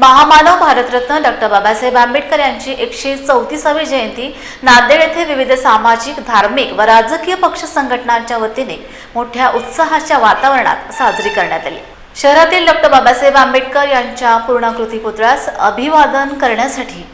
महामानव भारतरत्न डॉक्टर बाबासाहेब आंबेडकर यांची एकशे चौतीसावी जयंती नांदेड येथे विविध सामाजिक धार्मिक व राजकीय पक्ष संघटनांच्या वतीने मोठ्या उत्साहाच्या वातावरणात साजरी करण्यात आली. शहरातील डॉक्टर बाबासाहेब आंबेडकर यांच्या पूर्णाकृती पुतळ्यास अभिवादन करण्यासाठी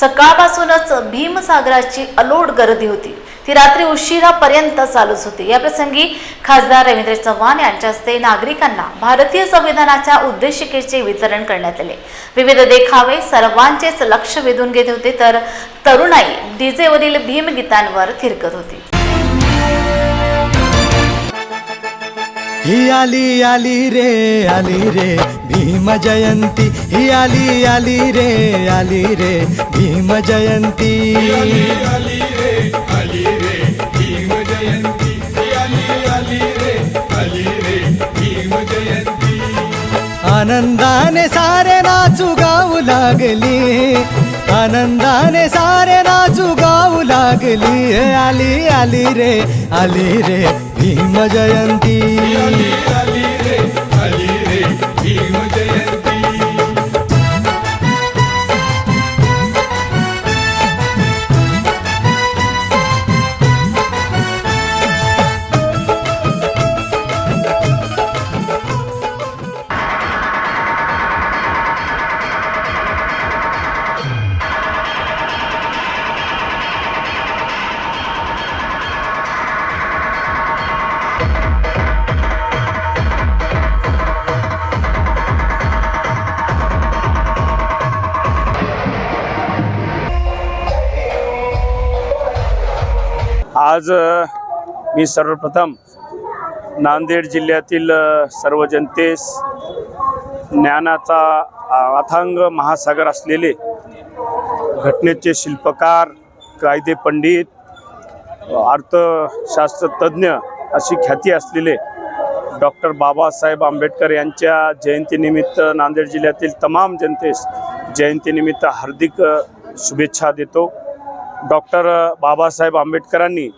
सकाळपासूनच भीमसागराची अलोट गर्दी होती. ती रात्री उशिरापर्यंत चालूच होती. या प्रसंगी खासदार रवींद्र चव्हाण यांच्या हस्ते नागरिकांना भारतीय संविधानाच्या उद्देशिकेचे वितरण करण्यात आले. विविध देखावे सर्वांचेच लक्ष वेधून घेत होते तर तरुणाई डीजेवरील भीमगीतांवर थिरकत होती. ही आली आली रे आली रे भीम जयंती. ही आली आली रे आली रे भीम जयंती. आनंदाने सारे नाचू गाऊ लागली. आनंदाने सारे नाचू गाऊ लागली. हे आली आली रे आली रे भीम जयंती. आज मी सर्वप्रथम नांदेड जिल्ह्यातील सर्व जनतेस ज्ञानाचा अथांग महासागर असलेले घटनेचे शिल्पकार कायदे पंडित अर्थशास्त्र तज्ज्ञ अशी ख्याती असलेले डॉक्टर बाबासाहेब आंबेडकर यांच्या जयंतीनिमित्त नांदेड जिल्ह्यातील तमाम जनतेस जयंतीनिमित्त हार्दिक शुभेच्छा देतो. डॉक्टर बाबासाहेब आंबेडकरांनी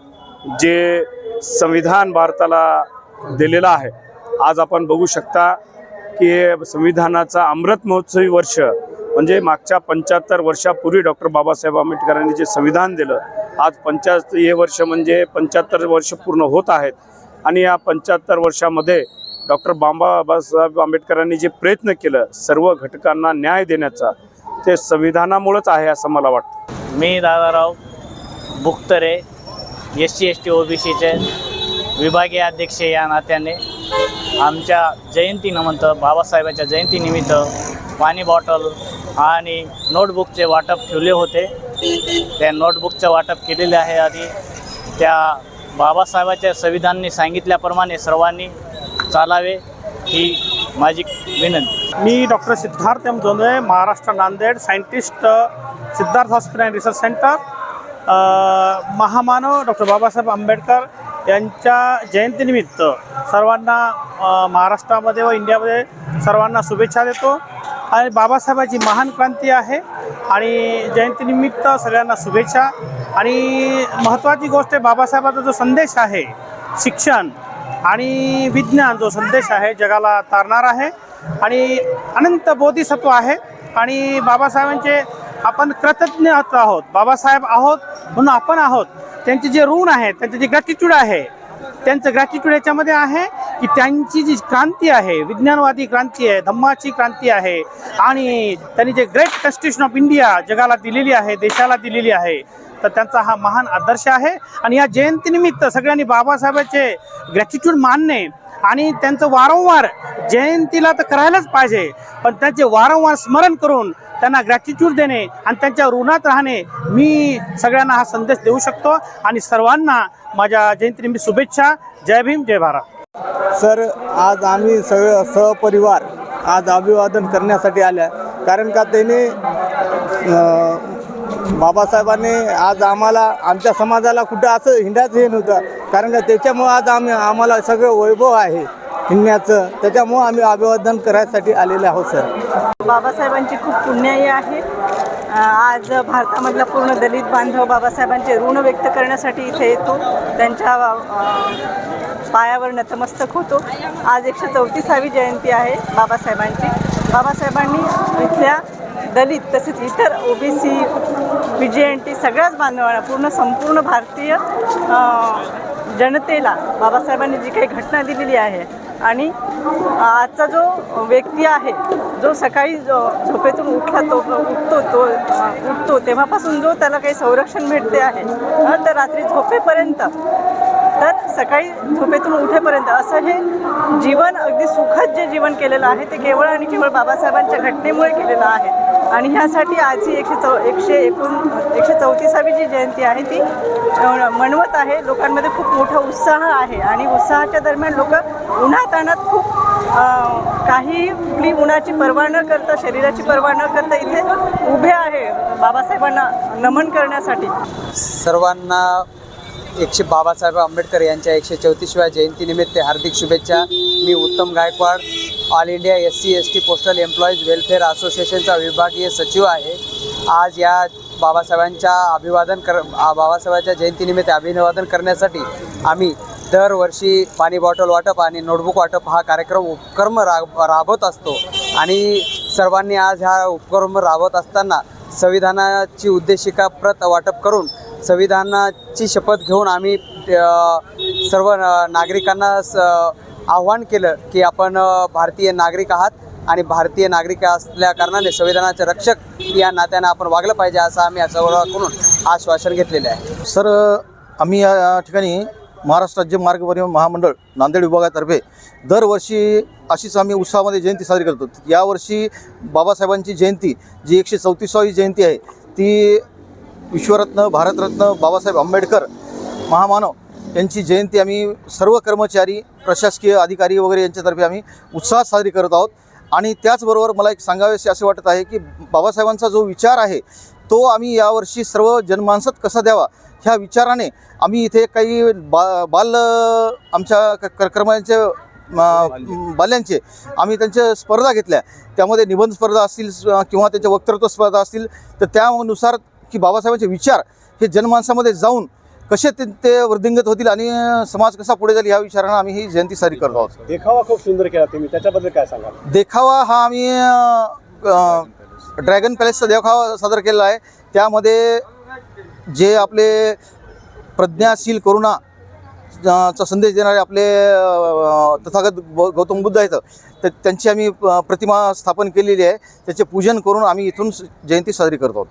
जे संविधान भारताला दिलेलं आहे. आज आपण बघू शकता की संविधानाचा अमृत महोत्सवी वर्ष म्हणजे मागच्या पंच्याहत्तर वर्षापूर्वी डॉक्टर बाबासाहेब आंबेडकरांनी जे संविधान दिलं आज पंच्याहत्तर हे वर्ष म्हणजे पंच्याहत्तर वर्ष पूर्ण होत आहेत. आणि या पंच्याहत्तर वर्षामध्ये डॉक्टर बाबासाहेब आंबेडकरांनी जे प्रयत्न केलं सर्व घटकांना न्याय देण्याचा ते संविधानामुळंच आहे असं मला वाटतं. मी Dadarao Buktare S C S T O B सीचे विभागीय अध्यक्ष या नात्याने आमच्या जयंतीनिमित्त बाबासाहेबांच्या जयंतीनिमित्त पाणी बॉटल आणि नोटबुकचे वाटप ठेवले होते. त्या नोटबुकचं वाटप केलेले आहे आधी. त्या बाबासाहेबाच्या संविधानने सांगितल्याप्रमाणे सर्वांनी चालावे ही माझी विनंती. मी doctor Siddharth M Jondhale Maharashtra Nanded scientist Siddharth hospital and research centre. महामानव डॉक्टर बाबासाहेब आंबेडकर यांच्या जयंतीनिमित्त सर्वांना महाराष्ट्रामध्ये व इंडियामध्ये सर्वांना शुभेच्छा देतो. आणि बाबासाहेबाची महान क्रांती आहे. आणि जयंतीनिमित्त सगळ्यांना शुभेच्छा. आणि महत्त्वाची गोष्ट आहे बाबासाहेबाचा जो संदेश आहे शिक्षण आणि विज्ञान जो संदेश आहे जगाला तारणार आहे. आणि अनंत बोधिसत्व आहे. आणि बाबासाहेबांचे आपण कृतज्ञ आहोत. बाबासाहेब आहोत. म्हणून आपण आहोत. त्यांचे जे ऋण आहे त्यांचं जे ग्रॅटिट्यूड आहे त्यांचं ग्रॅटिट्यूड याच्यामध्ये आहे की त्यांची जी क्रांती आहे विज्ञानवादी क्रांती आहे धम्माची क्रांती आहे आणि त्यांनी जे ग्रेट कॉन्स्टिट्यूशन ऑफ इंडिया जगाला दिलेली आहे देशाला दिलेली आहे तर त्यांचा हा महान आदर्श आहे. आणि या जयंतीनिमित्त सगळ्यांनी बाबासाहेबांचे ग्रॅटिट्यूड मानणे आणि त्यांचं वारंवार जयंतीला तर करायलाच पाहिजे पण त्यांचे वारंवार स्मरण करून त्यांना ग्रॅटिट्यूड देणे आणि त्यांच्या ऋणात राहणे मी सगळ्यांना हा संदेश देऊ शकतो. आणि सर्वांना माझ्या जयंतीनिमित्त शुभेच्छा. जय भीम जय भारत. सर आज आम्ही सगळं सहपरिवार आज अभिवादन करण्यासाठी आल्या. कारण का त्याने बाबासाहेबांनी आज आम्हाला आमच्या समाजाला कुठं असं हिंडायचं हे नव्हतं. कारण का त्याच्यामुळं आज आम्ही आम्हाला सगळं वैभव आहे हिंडण्याचं. त्याच्यामुळं आम्ही अभिवादन करायसाठी आलेले आहोत सर. बाबासाहेबांची खूप पुण्याई आहे. आज भारतामधला पूर्ण दलित बांधव बाबासाहेबांचे ऋण व्यक्त करण्यासाठी इथे येतो. त्यांच्या पायावर नतमस्तक होतो. आज एकशे चौतीसावी जयंती आहे बाबासाहेबांची. बाबासाहेबांनी इथल्या दलित तसेच इतर OBC B J N T सगळ्याच बांधवांना पूर्ण संपूर्ण भारतीय जनतेला बाबासाहेबांनी जी काही घटना दिलेली आहे आणि आजचा जो व्यक्ती आहे जो सकाळी जो झोपेतून उठला तो उठतो तो उठतो तेव्हापासून जो त्याला काही संरक्षण भेटते आहे तर रात्री झोपेपर्यंत तर सकाळी झोपेतून उठेपर्यंत असं हे जीवन अगदी सुखद जे जीवन केलेलं आहे ते केवळ आणि केवळ बाबासाहेबांच्या घटनेमुळे केलेलं आहे. आणि ह्यासाठी आज ही एकशे चौ एकशे एकूण एकशे चौतीसावी जी जयंती आहे ती मनवत आहे. लोकांमध्ये खूप मोठा उत्साह आहे आणि उत्साहाच्या दरम्यान लोक उन्हातानात खूप काही कुठली उन्हाची पर्वा न करता शरीराची पर्वा न करता इथे उभे आहे बाबासाहेबांना नमन करण्यासाठी. सर्वांना एकशे बाबासाहेब आंबेडकर यांच्या एकशे चौतीसव्या जयंतीनिमित्त हार्दिक शुभेच्छा. मी Uttam Gaikwad all India S C S T postal employees welfare असोसिएशनचा विभागीय सचिव आहे. आज या बाबासाहेबांच्या अभिवादन कर बाबासाहेबांच्या जयंतीनिमित्त अभिवादन करण्यासाठी आम्ही दरवर्षी पाणी बॉटल वाटप आणि नोटबुक वाटप हा कार्यक्रम उपक्रम राब राबवत असतो. आणि सर्वांनी आज हा उपक्रम राबवत असताना संविधानाची उद्देशिका प्रत वाटप करून संविधानाची शपथ घेऊन आम्ही सर्व नागरिकांना स आव्हान केलं की आपण भारतीय नागरिक आहात आणि भारतीय नागरिक असल्या कारणाने संविधानाचे रक्षक या नात्यानं आपण वागलं पाहिजे असं आम्ही करून आश्वासन घेतलेलं आहे. सर आम्ही या ठिकाणी महाराष्ट्र राज्य मार्ग परिवहन महामंडळ नांदेड विभागातर्फे दरवर्षी अशीच आम्ही उत्साहामध्ये जयंती साजरी करतो. यावर्षी बाबासाहेबांची जयंती जी एकशे चौतीसावी जयंती आहे ती विश्वरत्न भारतरत्न बाबासाहेब आंबेडकर महामानव यांची जयंती आम्ही सर्व कर्मचारी प्रशासकीय अधिकारी वगैरे यांच्यातर्फे आम्ही उत्साहात साजरी करत आहोत. आणि त्याचबरोबर मला एक सांगावेसे असे वाटत आहे की बाबासाहेबांचा जो विचार आहे तो आम्ही यावर्षी सर्व जनमानसात कसा द्यावा ह्या विचाराने आम्ही इथे काही बा बाल आमच्या क कर्मचाऱ्यांचे बाल्यांचे आम्ही त्यांच्या स्पर्धा घेतल्या. त्यामध्ये निबंध स्पर्धा असतील किंवा त्यांच्या वक्तृत्व स्पर्धा असतील तर त्यानुसार की बाबासाहेबांचे विचार हे जनमानसामध्ये जाऊन कसे ते ते वृद्धिंगत होतील आणि समाज कसा पुढे जाईल या विचारानं आम्ही ही जयंती साजरी करतो आहोत. देखावा खूप सुंदर केला तुम्ही. त्याच्याबद्दल काय सांगाल? देखावा हा आम्ही ड्रॅगन पॅलेसचा देखावा सादर केलेला आहे. त्यामध्ये जे आपले प्रज्ञाशील करुणा चा संदेश देणारे आपले तथागत गौ- गौतम बुद्ध आहेत. तर त्यांची आम्ही प्रतिमा स्थापन केलेली आहे. त्याचे पूजन करून आम्ही इथून जयंती साजरी करतो आहोत.